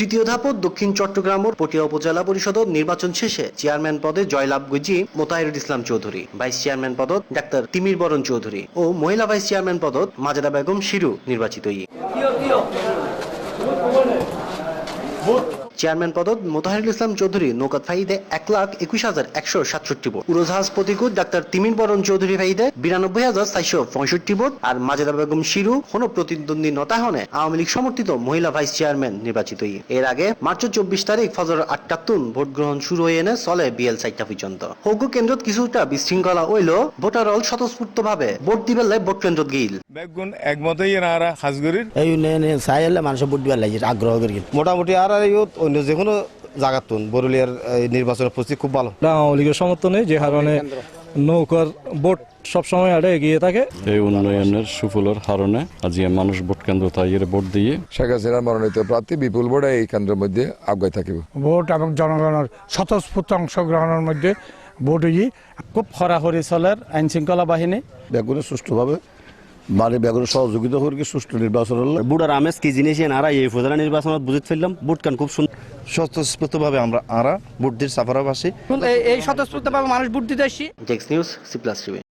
তৃতীয় ধাপ দক্ষিণ চট্টগ্রাম পটিয়া উপজেলা পরিষদ নির্বাচন শেষে চেয়ারম্যান পদে জয়লাভ গুজি মোতাহিরুল ইসলাম চৌধুরী, ভাইস চেয়ারম্যান পদ ডাক্তার তিমির বরণ চৌধুরী ও মহিলা ভাইস চেয়ারম্যান পদ মাজেদা বেগম শিরু নির্বাচিত চেয়ারম্যান পদত মোতাহিরুল ইসলাম চৌধুরী নৌকাত ফাইদে এক লাখ একুশ হাজার একশো সাতষট্টি ভোট। উড়োজাহাজ প্রতিকুট ডাক্তার তিমির বরণ চৌধুরী ফাইদে বিরানব্বই হাজার চারশো পঁয়ষট্টি ভোট আর মাজেদা বেগম শিরু কোন প্রতিদ্বন্দ্বী নতাহনে আওয়ামী লীগ সমর্থিত মহিলা ভাইস চেয়ারম্যান নির্বাচিত এর আগে মার্চ চব্বিশ তারিখ ফজর আটটাতুন ভোট গ্রহণ শুরু হয়ে এনে চলে বিএল সাইটটা পর্যন্ত। হৌগ কেন্দ্রত কিছুটা বিশৃঙ্খলা হইল ভোটার হল স্বতঃস্ফূর্ত ভাবে ভোট দিবেলে ভোট কেন্দ্রত গিল। বেগুন একমতেই হাজগরির এই চাই হলে মানুষের বুট দিবার লাগিছে আগ্রহ করি মোটামুটি আর আর ইয়ত অন্য যে কোনো জায়গাতুন বরুলিয়ার এই নির্বাচনের প্রস্তুতি খুব ভালো। আওয়ামী লীগের সমর্থনে যে কারণে নৌকার ভোট সবসময় আড়ে এগিয়ে থাকে। এই উন্নয়নের সুফলের কারণে আজকে মানুষ ভোট কেন্দ্র তাইয়ের ভোট দিয়ে শেখ হাসিনার মনোনীত প্রার্থী বিপুল বোর্ডে এই কেন্দ্রের মধ্যে আগ্রহ থাকিব। ভোট এবং জনগণের স্বতঃস্ফূর্ত অংশগ্রহণের মধ্যে ভোট হই খুব খরাখরি চলের আইন শৃঙ্খলা বাহিনী। বেগুনে সুষ্ঠুভাবে মানে বেগুনের সহযোগিতা করি সুষ্ঠু নির্বাচন হলে? বুড়ার আমেজ কি জিনিস এনারা এই উপজেলা নির্বাচনত বুঝিত ফেললাম বুট কান খুব সুন্দর স্বতঃস্ফূর্তভাবে আমরা আরা বুদ্ধির সাফারাবাসী। এই স্বতঃস্ফূর্তভাবে মানুষ বুদ্ধি দিতে আসছি টেক্স নিউজ সি প্লাস টিভি